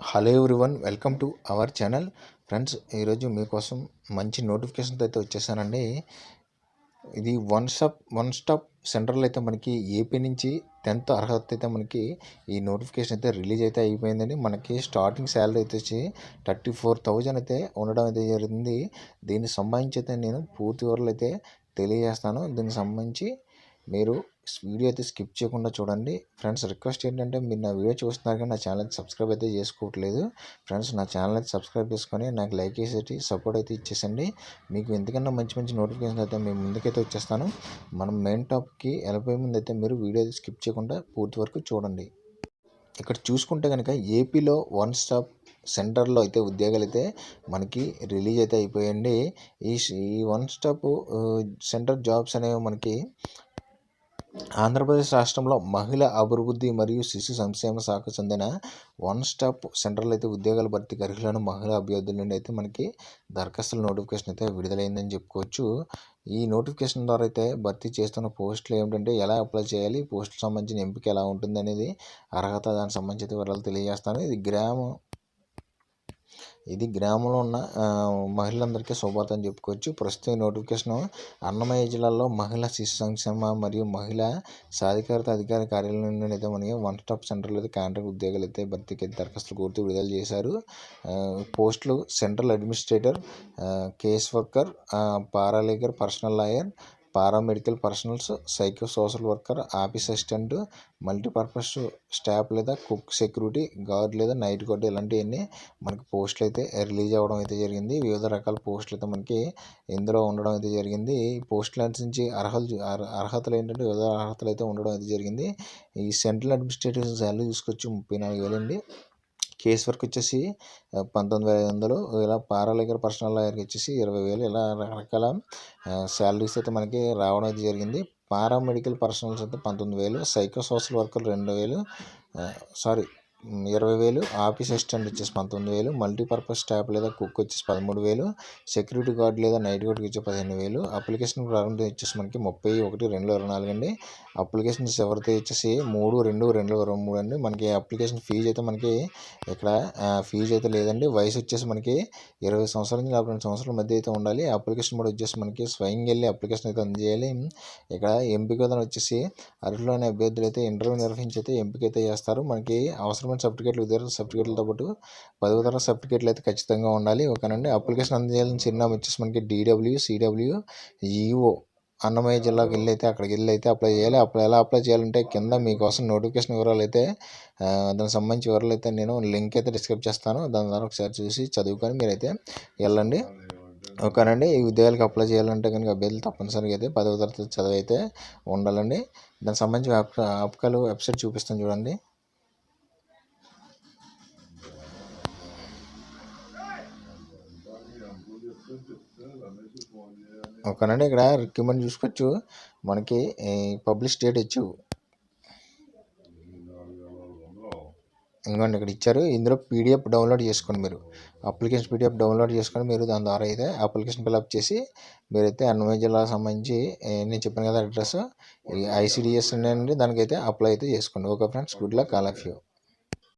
Hello everyone welcome to our channel friends ఈరోజు మీకోసం మంచి నోటిఫికేషన్తో అయితే వచ్చేసానండి. ఇది వన్ స్టాప్ వన్ స్టాప్ సెంటర్లో అయితే మనకి ఏపీ నుంచి టెన్త్ అర్హత అయితే మనకి ఈ నోటిఫికేషన్ అయితే రిలీజ్ అయితే అయిపోయిందండి. మనకి స్టార్టింగ్ శాలరీ అయితే వచ్చి థర్టీ ఫోర్ థౌజండ్ అయితే ఉండడం అయితే జరిగింది. దీనికి సంబంధించి అయితే నేను పూర్తి వివరాలు అయితే తెలియజేస్తాను. దీనికి సంబంధించి మీరు వీడియో అయితే స్కిప్ చేయకుండా చూడండి. ఫ్రెండ్స్ రిక్వెస్ట్ ఏంటంటే మీరు నా వీడియో చూస్తున్నారు కానీ నా ఛానల్ అయితే సబ్స్క్రైబ్ అయితే చేసుకోవట్లేదు. ఫ్రెండ్స్ నా ఛానల్ అయితే సబ్స్క్రైబ్ చేసుకొని నాకు లైక్ చేసేటి సపోర్ట్ అయితే ఇచ్చేసండి. మీకు ఎందుకన్నా మంచి మంచి నోటిఫికేషన్ అయితే మేము ముందుకైతే వచ్చేస్తాను. మనం మెయిన్ టాప్కి వెళ్ళిపోయే ముందు అయితే మీరు వీడియో అయితే స్కిప్ చేయకుండా పూర్తి వరకు చూడండి. ఇక్కడ చూసుకుంటే కనుక ఏపీలో వన్ స్టాప్ సెంటర్లో అయితే ఉద్యోగాలు అయితే మనకి రిలీజ్ అయితే అయిపోయండి ఈ ఈ వన్ స్టాప్ సెంటర్ జాబ్స్ అనేవి మనకి ఆంధ్రప్రదేశ్ రాష్ట్రంలో మహిళా అభివృద్ధి మరియు శిశు సంక్షేమ శాఖకు చెందిన వన్ స్టాప్ సెంటర్లో అయితే ఉద్యోగాల భర్తీకి అర్హులను మహిళా అభ్యర్థుల నుండి అయితే మనకి దరఖాస్తుల నోటిఫికేషన్ అయితే విడుదలైందని చెప్పుకోవచ్చు. ఈ నోటిఫికేషన్ ద్వారా అయితే భర్తీ చేస్తున్న పోస్టులు ఏమిటంటే ఎలా అప్లై చేయాలి పోస్టులకు సంబంధించిన ఎంపిక ఎలా ఉంటుంది అనేది అర్హత దానికి సంబంధించి వివరాలు తెలియజేస్తాను. ఇది గ్రామం ఇది గ్రామంలో ఉన్న మహిళలందరికీ శుభార్త అని చెప్పుకోవచ్చు. ప్రస్తుతం నోటిఫికేషన్ అన్నమయ్య జిల్లాలో మహిళా శిశు సంక్షేమ మరియు మహిళా సాధికారత అధికార కార్యాలయం నుండి అయితే మనకి వన్ స్టాప్ సెంటర్లో అయితే కాంట్రాక్ట్ ఉద్యోగాలు అయితే భర్తీకి దరఖాస్తులు కోరుతూ విడుదల చేశారు. పోస్టులు central administrator case worker paralegal personal lawyer paramedical personals psycho social worker office assistant multipurpose staff లేదా కుక్ సెక్యూరిటీ గార్డ్ లేదా నైట్ గార్డ్ ఇలాంటివన్నీ మనకి పోస్టులు అయితే రిలీజ్ అవ్వడం అయితే జరిగింది. వివిధ రకాల పోస్టులు అయితే మనకి ఇందులో ఉండడం అయితే జరిగింది. ఈ పోస్టుల నుంచి అర్హతలు అర్హతలు ఏంటంటే వివిధ అర్హతలు అయితే ఉండడం అయితే జరిగింది. ఈ సెంట్రల్ అడ్మినిస్ట్రేటివ్ శాలరీ తీసుకొచ్చి ముప్పై నాలుగు వేలండి. కేస్ వర్క్ వచ్చేసి పంతొమ్మిది వేల ఐదు వందలు ఇలా పారాలీగల్ పర్సనల్ లాయర్కి వచ్చేసి ఇరవై వేలు ఇలా రకరకాల శాలరీస్ అయితే మనకి రావడం అయితే జరిగింది. పారామెడికల్ పర్సనల్స్ అయితే పంతొమ్మిది వేలు సైకో సోషల్ వర్కర్ రెండు వేలు సారీ ఇరవై వేలు ఆఫీస్ అసిస్టెంట్ వచ్చేసి పంతొమ్మిది వేలు మల్టీపర్పస్ స్టాఫ్ లేదా కుక్ వచ్చేసి పదమూడు వేలు సెక్యూరిటీ గార్డ్ లేదా నైట్ గార్డ్కి వచ్చి పదిహేను వేలు అప్లికేషన్ ప్రారంభం వచ్చేసి మనకి ముప్పై ఒకటి రెండు ఇరవై నాలుగు అండి. అప్లికేషన్స్ ఎవరితో వచ్చేసి మూడు రెండు రెండు ఇరవై మూడు అండి. మనకి అప్లికేషన్ ఫీజు అయితే మనకి ఇక్కడ ఫీజు అయితే లేదండి. వయసు వచ్చేసి మనకి ఇరవై సంవత్సరాల నుంచి నలభై రెండు సంవత్సరాల మధ్య అయితే ఉండాలి. అప్లికేషన్ కూడా వచ్చేసి మనకి స్వయంగా వెళ్ళి అప్లికేషన్ అయితే అందజేయాలి. ఇక్కడ ఎంపిక వచ్చేసి అర్హులైన అభ్యర్థులు అయితే ఇంటర్వ్యూ నిర్వహించి అయితే ఎంపిక అయితే చేస్తారు. మనకి అవసరం అవసరమైన సర్టిఫికేట్లు విద్యార్థుల సర్టిఫికేట్లతో పాటు పదవ తరగతి సర్టిఫికేట్లు అయితే ఖచ్చితంగా ఉండాలి. ఓకేనండి. అప్లికేషన్ అందజేయాలని చిరునామా వచ్చేసి మనకి డీడబ్ల్యూ సిడబ్ల్యూ ఈఓ అన్నమయ్య జిల్లాకి వెళ్ళి అయితే అక్కడికి వెళ్ళి అయితే అప్లై చేయాలి. అప్లై ఎలా అప్లై చేయాలంటే కింద మీకోసం నోటిఫికేషన్ వివరాలు అయితే దానికి సంబంధించి వివరాలు అయితే నేను లింక్ అయితే డిస్క్రైబ్ చేస్తాను. దాని ద్వారా ఒకసారి చూసి చదువుకొని మీరైతే వెళ్ళండి. ఓకేనండి. ఈ ఉద్యోగాలకు అప్లై చేయాలంటే కనుక అభ్యర్థులు తప్పనిసరిగా అయితే పదవ తరగతి చదివి అయితే ఉండాలండి. దానికి సంబంధించి అప్కాలు వెబ్సైట్ చూపిస్తాను చూడండి. ఓకేనండి ఇక్కడ రిక్రూట్మెంట్ చూసుకోవచ్చు. మనకి పబ్లిష్ డేట్ ఇచ్చు. ఇంకోండి ఇక్కడ ఇచ్చారు. ఇందులో పీడిఎఫ్ డౌన్లోడ్ చేసుకోండి మీరు. అప్లికేషన్ పీడిఎఫ్ డౌన్లోడ్ చేసుకొని మీరు దాని ద్వారా అయితే అప్లికేషన్ ఫిల్అప్ చేసి మీరైతే అన్నమయ్య జిల్లాకు సంబంధించి నేను చెప్పాను కదా అడ్రస్ ఐసీడిఎస్ అండి దానికైతే అప్లై అయితే చేసుకోండి. Okay friends good luck all of you.